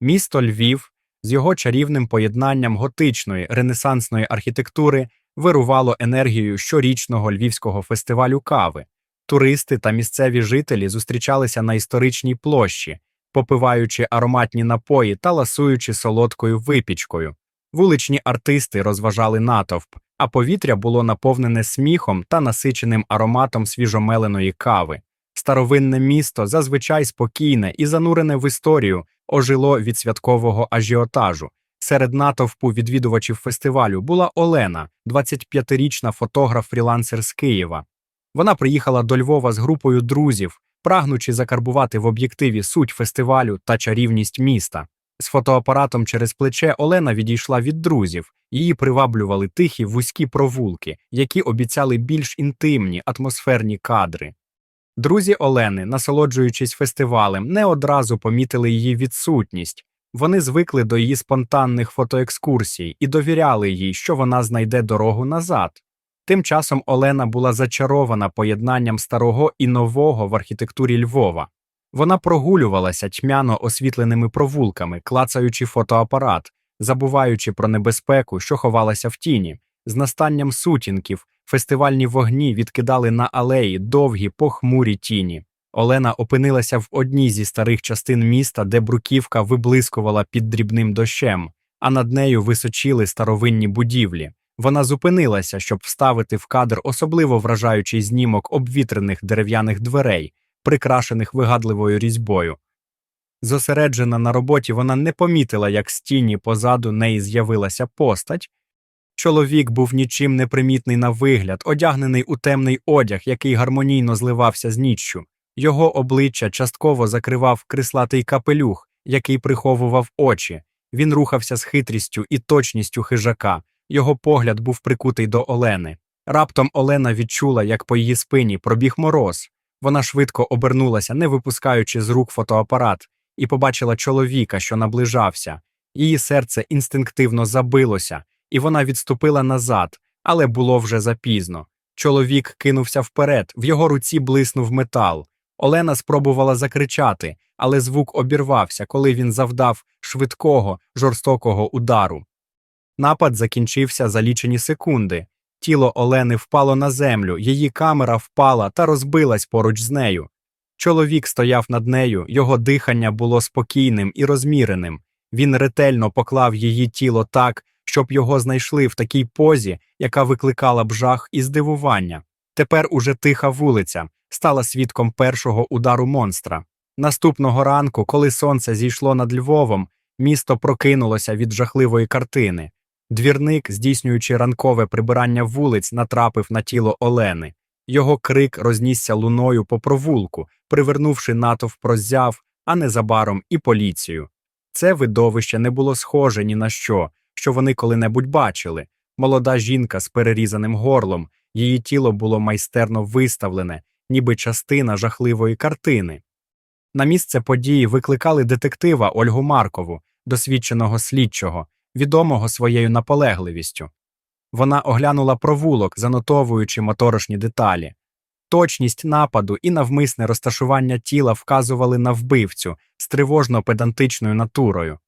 Місто Львів з його чарівним поєднанням готичної ренесансної архітектури вирувало енергією щорічного львівського фестивалю кави. Туристи та місцеві жителі зустрічалися на історичній площі, попиваючи ароматні напої та ласуючи солодкою випічкою. Вуличні артисти розважали натовп, а повітря було наповнене сміхом та насиченим ароматом свіжомеленої кави. Старовинне місто, зазвичай спокійне і занурене в історію, ожило від святкового ажіотажу. Серед натовпу відвідувачів фестивалю була Олена, 25-річна фотограф-фрілансер з Києва. Вона приїхала до Львова з групою друзів, прагнучи закарбувати в об'єктиві суть фестивалю та чарівність міста. З фотоапаратом через плече Олена відійшла від друзів. Її приваблювали тихі вузькі провулки, які обіцяли більш інтимні атмосферні кадри. Друзі Олени, насолоджуючись фестивалем, не одразу помітили її відсутність. Вони звикли до її спонтанних фотоекскурсій і довіряли їй, що вона знайде дорогу назад. Тим часом Олена була зачарована поєднанням старого і нового в архітектурі Львова. Вона прогулювалася тьмяно освітленими провулками, клацаючи фотоапарат, забуваючи про небезпеку, що ховалася в тіні. З настанням сутінків фестивальні вогні відкидали на алеї довгі похмурі тіні. Олена опинилася в одній зі старих частин міста, де бруківка виблискувала під дрібним дощем, а над нею височили старовинні будівлі. Вона зупинилася, щоб вставити в кадр особливо вражаючий знімок обвітрених дерев'яних дверей, прикрашених вигадливою різьбою. Зосереджена на роботі, вона не помітила, як з тіні позаду неї з'явилася постать. Чоловік був нічим не примітний на вигляд, одягнений у темний одяг, який гармонійно зливався з ніччю. Його обличчя частково закривав крислатий капелюх, який приховував очі. Він рухався з хитрістю і точністю хижака. Його погляд був прикутий до Олени. Раптом Олена відчула, як по її спині пробіг мороз. Вона швидко обернулася, не випускаючи з рук фотоапарат, і побачила чоловіка, що наближався. Її серце інстинктивно забилося, і вона відступила назад, але було вже запізно. Чоловік кинувся вперед, в його руці блиснув метал. Олена спробувала закричати, але звук обірвався, коли він завдав швидкого, жорстокого удару. Напад закінчився за лічені секунди. Тіло Олени впало на землю, її камера впала та розбилась поруч з нею. Чоловік стояв над нею, його дихання було спокійним і розміреним. Він ретельно поклав її тіло так, щоб його знайшли в такій позі, яка викликала б жах і здивування. Тепер уже тиха вулиця стала свідком першого удару монстра. Наступного ранку, коли сонце зійшло над Львовом, місто прокинулося від жахливої картини. Двірник, здійснюючи ранкове прибирання вулиць, натрапив на тіло Олени. Його крик рознісся луною по провулку, привернувши натовп роззяв, а незабаром і поліцію. Це видовище не було схоже ні на що, що вони коли-небудь бачили. Молода жінка з перерізаним горлом, її тіло було майстерно виставлене, ніби частина жахливої картини. На місце події викликали детектива Ольгу Маркову, досвідченого слідчого, відомого своєю наполегливістю. Вона оглянула провулок, занотовуючи моторошні деталі. Точність нападу і навмисне розташування тіла вказували на вбивцю з тривожно педантичною натурою.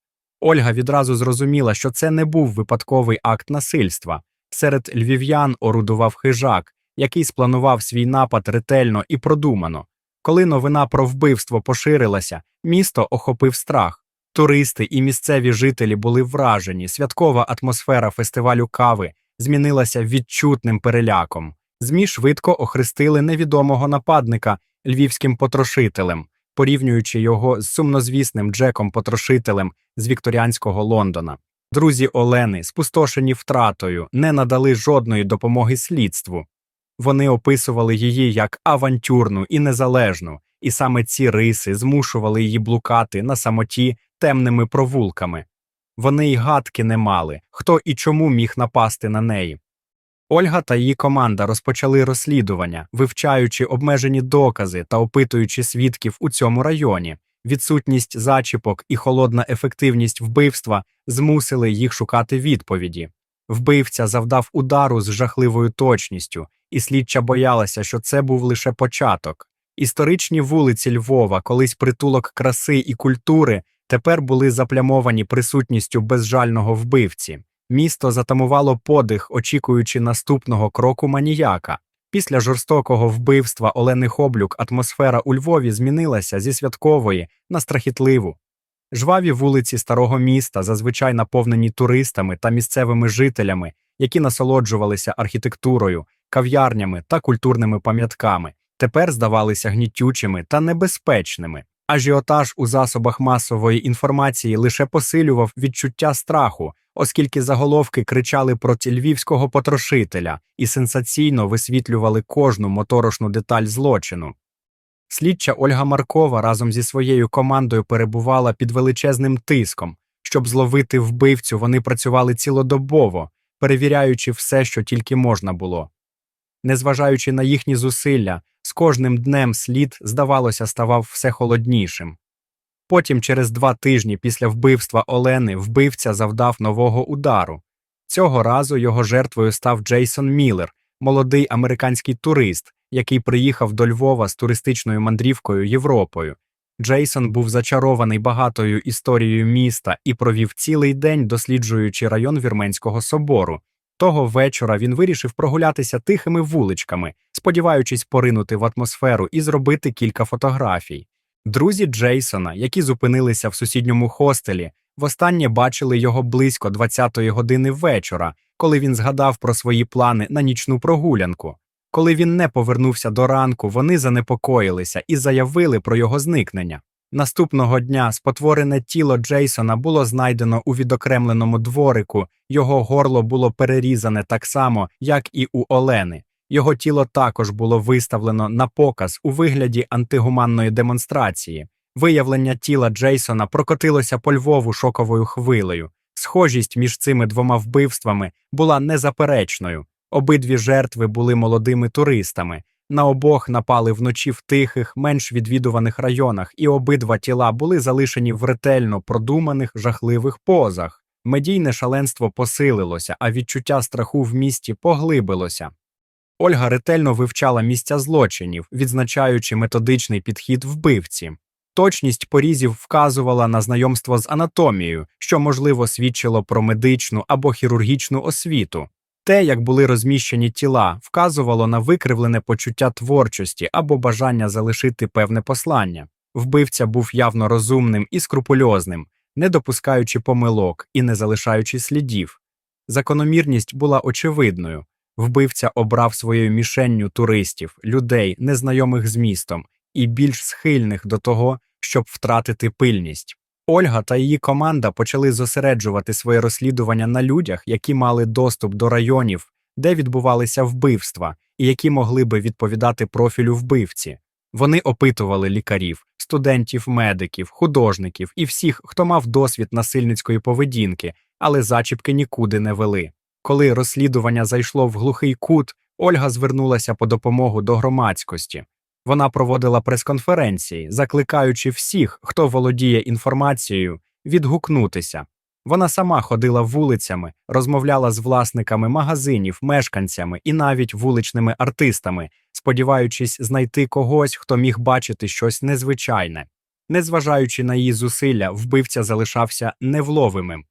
Ольга відразу зрозуміла, що це не був випадковий акт насильства. Серед львів'ян орудував хижак, який спланував свій напад ретельно і продумано. Коли новина про вбивство поширилася, місто охопив страх. Туристи і місцеві жителі були вражені, святкова атмосфера фестивалю кави змінилася відчутним переляком. ЗМІ швидко охрестили невідомого нападника львівським потрошителем, порівнюючи його з сумнозвісним Джеком Потрошителем з вікторіанського Лондона. Друзі Олени, спустошені втратою, не надали жодної допомоги слідству. Вони описували її як авантюрну і незалежну, і саме ці риси змушували її блукати на самоті темними провулками. Вони й гадки не мали, хто і чому міг напасти на неї. Ольга та її команда розпочали розслідування, вивчаючи обмежені докази та опитуючи свідків у цьому районі. Відсутність зачіпок і холодна ефективність вбивства змусили їх шукати відповіді. Вбивця завдав удару з жахливою точністю, і слідча боялася, що це був лише початок. Історичні вулиці Львова, колись притулок краси і культури, тепер були заплямовані присутністю безжального вбивці. Місто затамувало подих, очікуючи наступного кроку маніяка. Після жорстокого вбивства Олени Хоблюк атмосфера у Львові змінилася зі святкової на страхітливу. Жваві вулиці старого міста, зазвичай наповнені туристами та місцевими жителями, які насолоджувалися архітектурою, кав'ярнями та культурними пам'ятками, тепер здавалися гнітючими та небезпечними. Ажіотаж у засобах масової інформації лише посилював відчуття страху, оскільки заголовки кричали проти львівського потрошителя і сенсаційно висвітлювали кожну моторошну деталь злочину. Слідча Ольга Маркова разом зі своєю командою перебувала під величезним тиском. Щоб зловити вбивцю, вони працювали цілодобово, перевіряючи все, що тільки можна було. Незважаючи на їхні зусилля, з кожним днем слід, здавалося, ставав все холоднішим. Потім, через два тижні після вбивства Олени, вбивця завдав нового удару. Цього разу його жертвою став Джейсон Міллер, молодий американський турист, який приїхав до Львова з туристичною мандрівкою Європою. Джейсон був зачарований багатою історією міста і провів цілий день, досліджуючи район Вірменського собору. Того вечора він вирішив прогулятися тихими вуличками, сподіваючись поринути в атмосферу і зробити кілька фотографій. Друзі Джейсона, які зупинилися в сусідньому хостелі, востаннє бачили його близько 20-ї години вечора, коли він згадав про свої плани на нічну прогулянку. Коли він не повернувся до ранку, вони занепокоїлися і заявили про його зникнення. Наступного дня спотворене тіло Джейсона було знайдено у відокремленому дворику, його горло було перерізане так само, як і у Олени. Його тіло також було виставлено на показ у вигляді антигуманної демонстрації. Виявлення тіла Джейсона прокотилося по Львову шоковою хвилею. Схожість між цими двома вбивствами була незаперечною. Обидві жертви були молодими туристами. На обох напали вночі в тихих, менш відвідуваних районах, і обидва тіла були залишені в ретельно продуманих жахливих позах. Медійне шаленство посилилося, а відчуття страху в місті поглибилося. Ольга ретельно вивчала місця злочинів, відзначаючи методичний підхід вбивці. Точність порізів вказувала на знайомство з анатомією, що, можливо, свідчило про медичну або хірургічну освіту. Те, як були розміщені тіла, вказувало на викривлене почуття творчості або бажання залишити певне послання. Вбивця був явно розумним і скрупульозним, не допускаючи помилок і не залишаючи слідів. Закономірність була очевидною. Вбивця обрав своєю мішенню туристів, людей, незнайомих з містом, і більш схильних до того, щоб втратити пильність. Ольга та її команда почали зосереджувати своє розслідування на людях, які мали доступ до районів, де відбувалися вбивства, і які могли би відповідати профілю вбивці. Вони опитували лікарів, студентів, медиків, художників і всіх, хто мав досвід насильницької поведінки, але зачіпки нікуди не вели. Коли розслідування зайшло в глухий кут, Ольга звернулася по допомогу до громадськості. Вона проводила прес-конференції, закликаючи всіх, хто володіє інформацією, відгукнутися. Вона сама ходила вулицями, розмовляла з власниками магазинів, мешканцями і навіть вуличними артистами, сподіваючись знайти когось, хто міг бачити щось незвичайне. Незважаючи на її зусилля, вбивця залишався невловимим.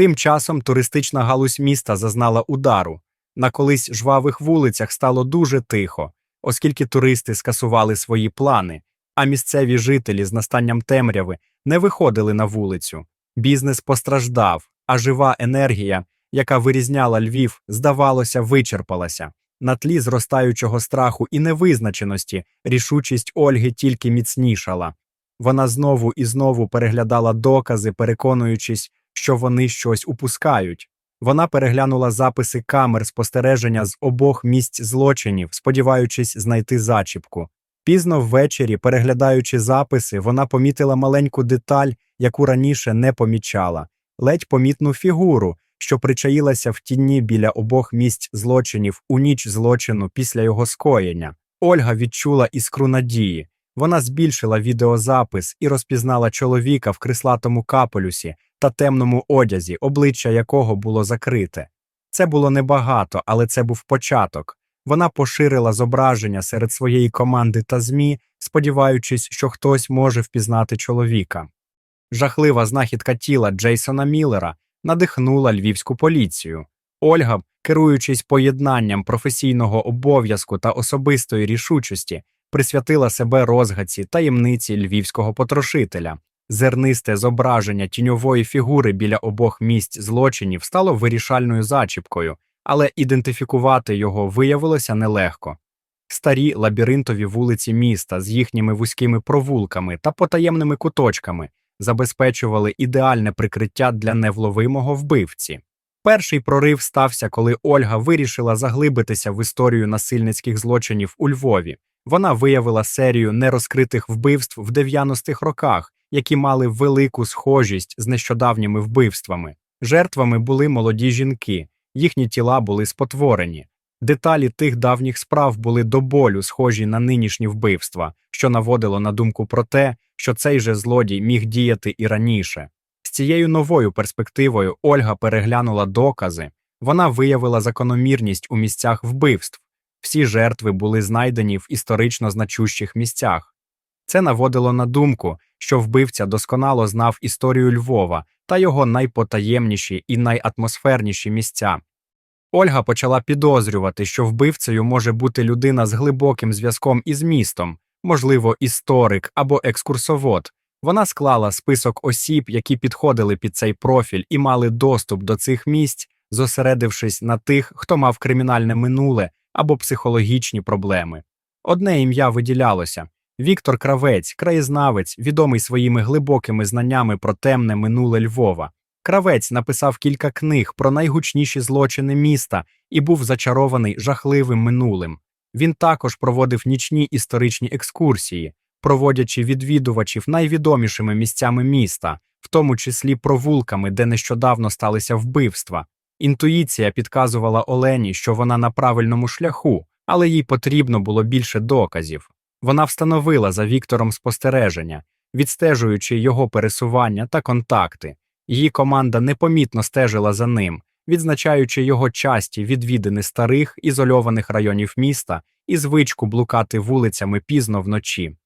Тим часом туристична галузь міста зазнала удару. На колись жвавих вулицях стало дуже тихо, оскільки туристи скасували свої плани, а місцеві жителі з настанням темряви не виходили на вулицю. Бізнес постраждав, а жива енергія, яка вирізняла Львів, здавалося, вичерпалася. На тлі зростаючого страху і невизначеності рішучість Ольги тільки міцнішала. Вона знову і знову переглядала докази, переконуючись, що вони щось упускають. Вона переглянула записи камер спостереження з обох місць злочинів, сподіваючись знайти зачіпку. Пізно ввечері, переглядаючи записи, вона помітила маленьку деталь, яку раніше не помічала, ледь помітну фігуру, що причаїлася в тіні біля обох місць злочинів у ніч злочину після його скоєння. Ольга відчула іскру надії. Вона збільшила відеозапис і розпізнала чоловіка в крислатому капелюсі та темному одязі, обличчя якого було закрите. Це було небагато, але це був початок. Вона поширила зображення серед своєї команди та ЗМІ, сподіваючись, що хтось може впізнати чоловіка. Жахлива знахідка тіла Джейсона Міллера надихнула львівську поліцію. Ольга, керуючись поєднанням професійного обов'язку та особистої рішучості, присвятила себе розгадці таємниці львівського потрошителя. Зернисте зображення тіньової фігури біля обох місць злочинів стало вирішальною зачіпкою, але ідентифікувати його виявилося нелегко. Старі лабіринтові вулиці міста з їхніми вузькими провулками та потаємними куточками забезпечували ідеальне прикриття для невловимого вбивці. Перший прорив стався, коли Ольга вирішила заглибитися в історію насильницьких злочинів у Львові. Вона виявила серію нерозкритих вбивств в 90-х роках, які мали велику схожість з нещодавніми вбивствами. Жертвами були молоді жінки, їхні тіла були спотворені. Деталі тих давніх справ були до болю схожі на нинішні вбивства, що наводило на думку про те, що цей же злодій міг діяти і раніше. З цією новою перспективою Ольга переглянула докази, вона виявила закономірність у місцях вбивств. Всі жертви були знайдені в історично значущих місцях. Це наводило на думку, що вбивця досконало знав історію Львова та його найпотаємніші і найатмосферніші місця. Ольга почала підозрювати, що вбивцею може бути людина з глибоким зв'язком із містом, можливо, історик або екскурсовод. Вона склала список осіб, які підходили під цей профіль і мали доступ до цих місць, зосередившись на тих, хто мав кримінальне минуле або психологічні проблеми. Одне ім'я виділялося Віктор Кравець, краєзнавець, відомий своїми глибокими знаннями про темне минуле Львова. Кравець написав кілька книг про найгучніші злочини міста і був зачарований жахливим минулим. Він також проводив нічні історичні екскурсії, проводячи відвідувачів найвідомішими місцями міста, в тому числі провулками, де нещодавно сталися вбивства. Інтуїція підказувала Олені, що вона на правильному шляху, але їй потрібно було більше доказів. Вона встановила за Віктором спостереження, відстежуючи його пересування та контакти. Її команда непомітно стежила за ним, відзначаючи його часті відвідини старих ізольованих районів міста і звичку блукати вулицями пізно вночі.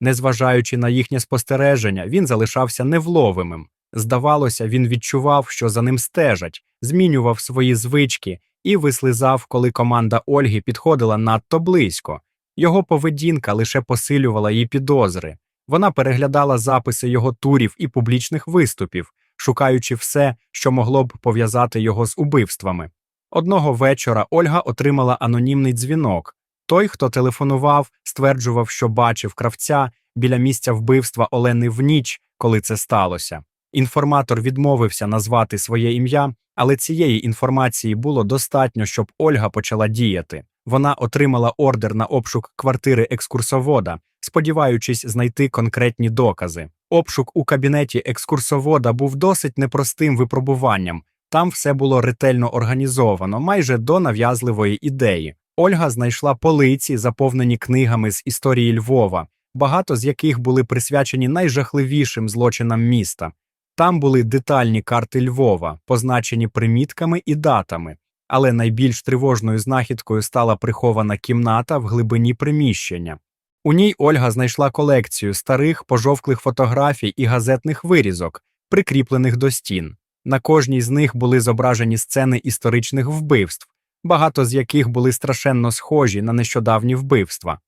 Незважаючи на їхнє спостереження, він залишався невловимим. Здавалося, він відчував, що за ним стежать, змінював свої звички і вислизав, коли команда Ольги підходила надто близько. Його поведінка лише посилювала її підозри. Вона переглядала записи його турів і публічних виступів, шукаючи все, що могло б пов'язати його з убивствами. Одного вечора Ольга отримала анонімний дзвінок. Той, хто телефонував, стверджував, що бачив кравця біля місця вбивства Олени в ніч, коли це сталося. Інформатор відмовився назвати своє ім'я, але цієї інформації було достатньо, щоб Ольга почала діяти. Вона отримала ордер на обшук квартири екскурсовода, сподіваючись знайти конкретні докази. Обшук у кабінеті екскурсовода був досить непростим випробуванням. Там все було ретельно організовано, майже до нав'язливої ідеї. Ольга знайшла полиці, заповнені книгами з історії Львова, багато з яких були присвячені найжахливішим злочинам міста. Там були детальні карти Львова, позначені примітками і датами, але найбільш тривожною знахідкою стала прихована кімната в глибині приміщення. У ній Ольга знайшла колекцію старих пожовклих фотографій і газетних вирізок, прикріплених до стін. На кожній з них були зображені сцени історичних вбивств, багато з яких були страшенно схожі на нещодавні вбивства.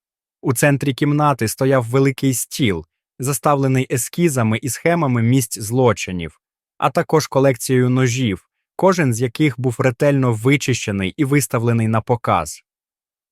У центрі кімнати стояв великий стіл, заставлений ескізами і схемами місць злочинів, а також колекцією ножів, кожен з яких був ретельно вичищений і виставлений на показ.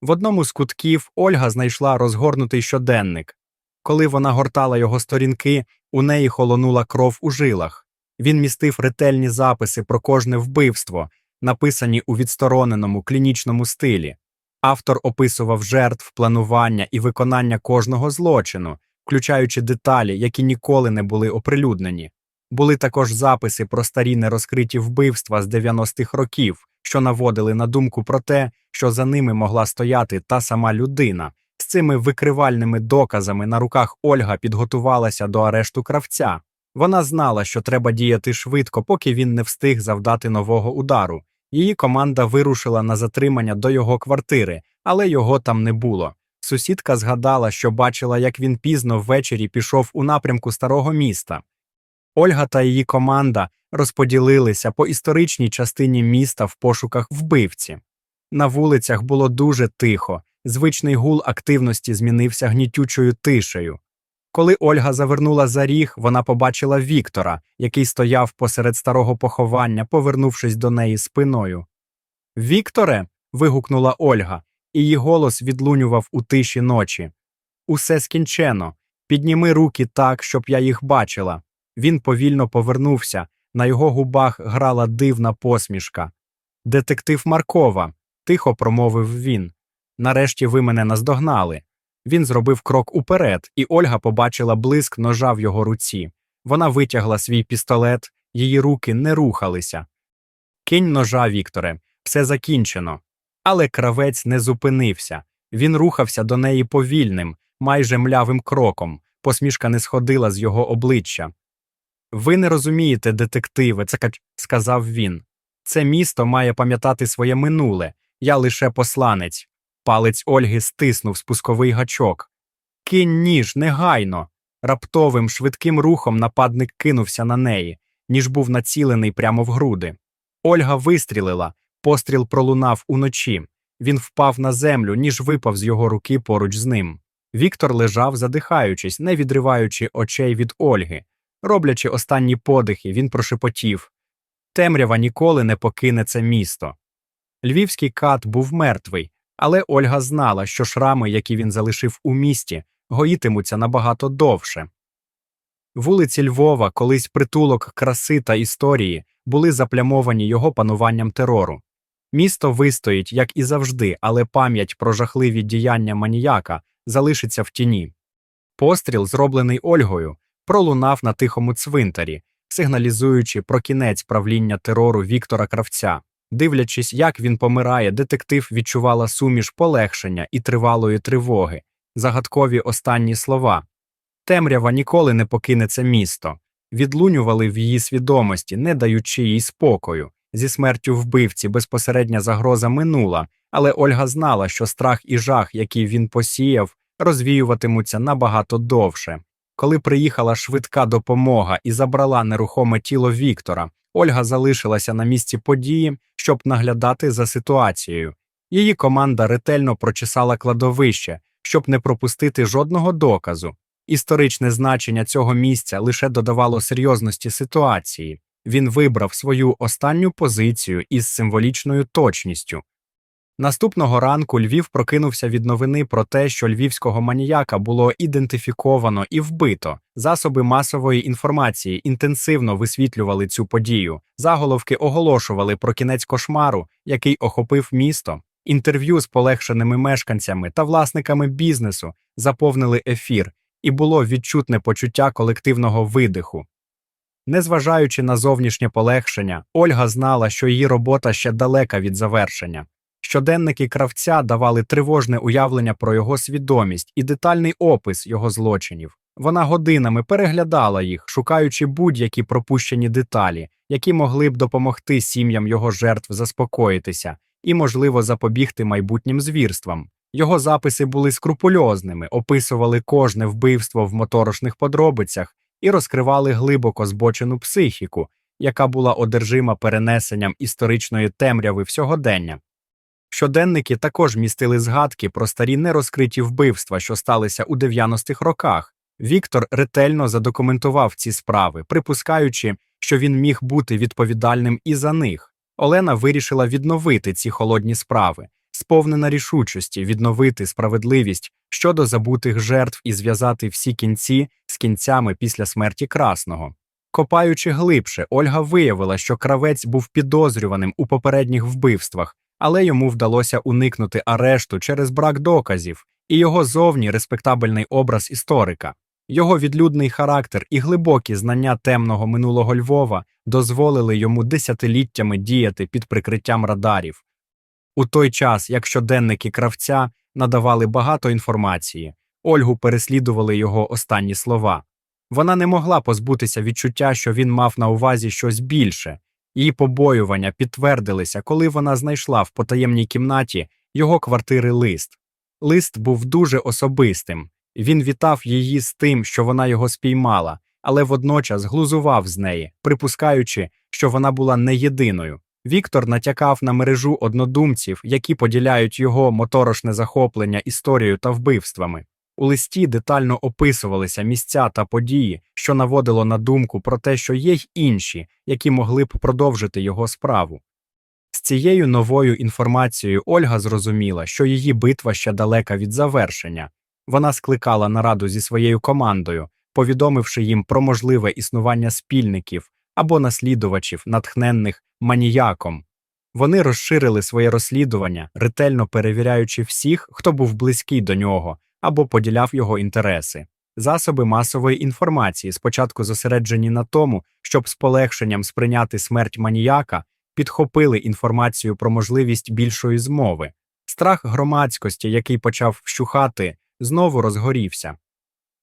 В одному з кутків Ольга знайшла розгорнутий щоденник. Коли вона гортала його сторінки, у неї холонула кров у жилах. Він містив ретельні записи про кожне вбивство, написані у відстороненому клінічному стилі. Автор описував жертв, планування і виконання кожного злочину, включаючи деталі, які ніколи не були оприлюднені. Були також записи про старі нерозкриті вбивства з 90-х років, що наводили на думку про те, що за ними могла стояти та сама людина. З цими викривальними доказами на руках Ольга підготувалася до арешту кравця. Вона знала, що треба діяти швидко, поки він не встиг завдати нового удару. Її команда вирушила на затримання до його квартири, але його там не було. Сусідка згадала, що бачила, як він пізно ввечері пішов у напрямку старого міста. Ольга та її команда розподілилися по історичній частині міста в пошуках вбивці. На вулицях було дуже тихо, звичний гул активності змінився гнітючою тишею. Коли Ольга завернула за ріг, вона побачила Віктора, який стояв посеред старого поховання, повернувшись до неї спиною. Вікторе. вигукнула Ольга, і її голос відлунював у тиші ночі. Усе скінчено. Підніми руки так, щоб я їх бачила. Він повільно повернувся, на його губах грала дивна посмішка. Детектив Маркова, тихо промовив він. Нарешті ви мене наздогнали. Він зробив крок уперед, і Ольга побачила блиск ножа в його руці. Вона витягла свій пістолет, її руки не рухалися. Кинь ножа, Вікторе, все закінчено. Але кравець не зупинився. Він рухався до неї повільним, майже млявим кроком. Посмішка не сходила з його обличчя. Ви не розумієте, детективи, це сказав він. Це місто має пам'ятати своє минуле. Я лише посланець. Палець Ольги стиснув спусковий гачок. Кинь ніж, негайно. Раптовим, швидким рухом нападник кинувся на неї, ніж був націлений прямо в груди. Ольга вистрілила, постріл пролунав уночі. Він впав на землю, ніж випав з його руки поруч з ним. Віктор лежав, задихаючись, не відриваючи очей від Ольги. Роблячи останні подихи, він прошепотів Темрява ніколи не покине це місто. Львівський кат був мертвий, але Ольга знала, що шрами, які він залишив у місті, гоїтимуться набагато довше. Вулиці Львова, колись притулок краси та історії, були заплямовані його пануванням терору. Місто вистоїть, як і завжди, але пам'ять про жахливі діяння маніяка залишиться в тіні. Постріл, зроблений Ольгою, пролунав на тихому цвинтарі, сигналізуючи про кінець правління терору Віктора Кравця. Дивлячись, як він помирає, детектив відчувала суміш полегшення і тривалої тривоги, загадкові останні слова. Темрява ніколи не покине це місто, відлунювали в її свідомості, не даючи їй спокою. Зі смертю вбивці безпосередня загроза минула, але Ольга знала, що страх і жах, який він посіяв, розвіюватимуться набагато довше. Коли приїхала швидка допомога і забрала нерухоме тіло Віктора, Ольга залишилася на місці події, щоб наглядати за ситуацією. Її команда ретельно прочесала кладовище, щоб не пропустити жодного доказу. Історичне значення цього місця лише додавало серйозності ситуації. Він вибрав свою останню позицію із символічною точністю. Наступного ранку Львів прокинувся від новини про те, що львівського маніяка було ідентифіковано і вбито. Засоби масової інформації інтенсивно висвітлювали цю подію. Заголовки оголошували про кінець кошмару, який охопив місто. Інтерв'ю з полегшеними мешканцями та власниками бізнесу заповнили ефір, і було відчутне почуття колективного видиху. Незважаючи на зовнішнє полегшення, Ольга знала, що її робота ще далека від завершення. Щоденники кравця давали тривожне уявлення про його свідомість і детальний опис його злочинів. Вона годинами переглядала їх, шукаючи будь-які пропущені деталі, які могли б допомогти сім'ям його жертв заспокоїтися і, можливо, запобігти майбутнім звірствам. Його записи були скрупульозними, описували кожне вбивство в моторошних подробицях і розкривали глибоко збочену психіку, яка була одержима перенесенням історичної темряви всьогодення. Щоденники також містили згадки про старі нерозкриті вбивства, що сталися у 90-х роках. Віктор ретельно задокументував ці справи, припускаючи, що він міг бути відповідальним і за них. Олена вирішила відновити ці холодні справи, сповнена рішучості відновити справедливість щодо забутих жертв і зв'язати всі кінці з кінцями після смерті красного. Копаючи глибше, Ольга виявила, що кравець був підозрюваним у попередніх вбивствах, але йому вдалося уникнути арешту через брак доказів і його зовні респектабельний образ історика. Його відлюдний характер і глибокі знання темного минулого Львова дозволили йому десятиліттями діяти під прикриттям радарів. У той час, як щоденники кравця надавали багато інформації, Ольгу переслідували його останні слова. Вона не могла позбутися відчуття, що він мав на увазі щось більше. Її побоювання підтвердилися, коли вона знайшла в потаємній кімнаті його квартири лист. Лист був дуже особистим. Він вітав її з тим, що вона його спіймала, але водночас глузував з неї, припускаючи, що вона була не єдиною. Віктор натякав на мережу однодумців, які поділяють його моторошне захоплення історією та вбивствами. У листі детально описувалися місця та події, що наводило на думку про те, що є й інші, які могли б продовжити його справу. З цією новою інформацією Ольга зрозуміла, що її битва ще далека від завершення. Вона скликала нараду зі своєю командою, повідомивши їм про можливе існування спільників або наслідувачів, натхненних маніяком. Вони розширили своє розслідування, ретельно перевіряючи всіх, хто був близький до нього або поділяв його інтереси. Засоби масової інформації спочатку зосереджені на тому, щоб з полегшенням сприйняти смерть маніяка, підхопили інформацію про можливість більшої змови. Страх громадськості, який почав вщухати, знову розгорівся.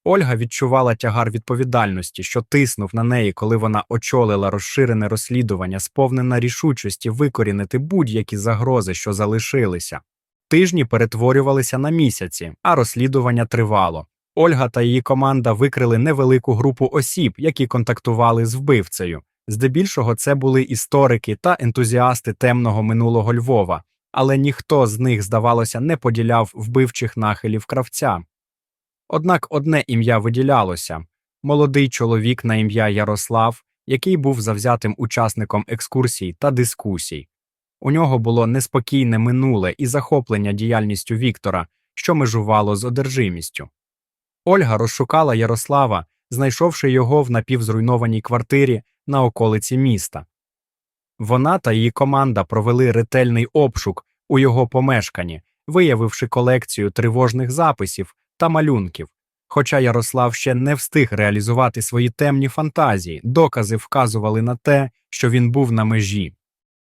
Ольга відчувала тягар відповідальності, що тиснув на неї, коли вона очолила розширене розслідування, сповнена рішучості викорінити будь-які загрози, що залишилися. Тижні перетворювалися на місяці, а розслідування тривало. Ольга та її команда викрили невелику групу осіб, які контактували з вбивцею. Здебільшого це були історики та ентузіасти темного минулого Львова, але ніхто з них, здавалося, не поділяв вбивчих нахилів кравця. Однак одне ім'я виділялося молодий чоловік на ім'я Ярослав, який був завзятим учасником екскурсій та дискусій. У нього було неспокійне минуле і захоплення діяльністю Віктора, що межувало з одержимістю. Ольга розшукала Ярослава, знайшовши його в напівзруйнованій квартирі на околиці міста. Вона та її команда провели ретельний обшук у його помешканні, виявивши колекцію тривожних записів та малюнків. Хоча Ярослав ще не встиг реалізувати свої темні фантазії, докази вказували на те, що він був на межі.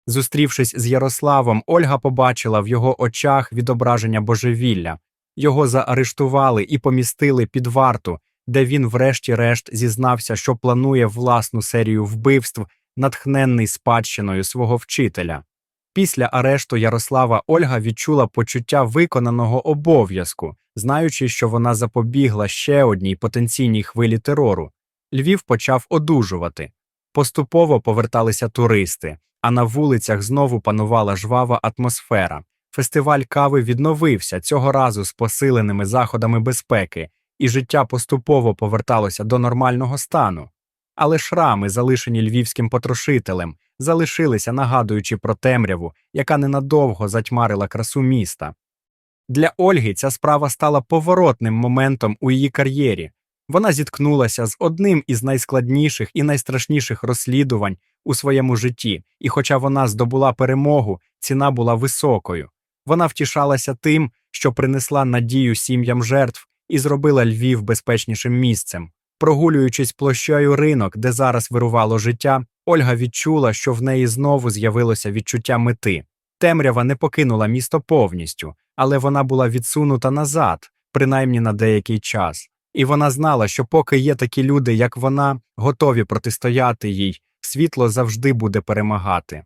Зустрівшись з Ярославом, Ольга побачила в його очах відображення божевілля. Його заарештували і помістили під варту, де він, врешті-решт, зізнався, що планує власну серію вбивств, натхненний спадщиною свого вчителя. Після арешту Ярослава Ольга відчула почуття виконаного обов'язку, знаючи, що вона запобігла ще одній потенційній хвилі терору. Львів почав одужувати. Поступово поверталися туристи, а на вулицях знову панувала жвава атмосфера. Фестиваль кави відновився цього разу з посиленими заходами безпеки, і життя поступово поверталося до нормального стану. Але шрами, залишені львівським потрошителем, залишилися, нагадуючи про темряву, яка ненадовго затьмарила красу міста. Для Ольги ця справа стала поворотним моментом у її кар'єрі. Вона зіткнулася з одним із найскладніших і найстрашніших розслідувань у своєму житті, і, хоча вона здобула перемогу, ціна була високою. Вона втішалася тим, що принесла надію сім'ям жертв і зробила Львів безпечнішим місцем. Прогулюючись площею ринок, де зараз вирувало життя, Ольга відчула, що в неї знову з'явилося відчуття мети. Темрява не покинула місто повністю, але вона була відсунута назад, принаймні на деякий час. І вона знала, що поки є такі люди, як вона, готові протистояти їй, світло завжди буде перемагати.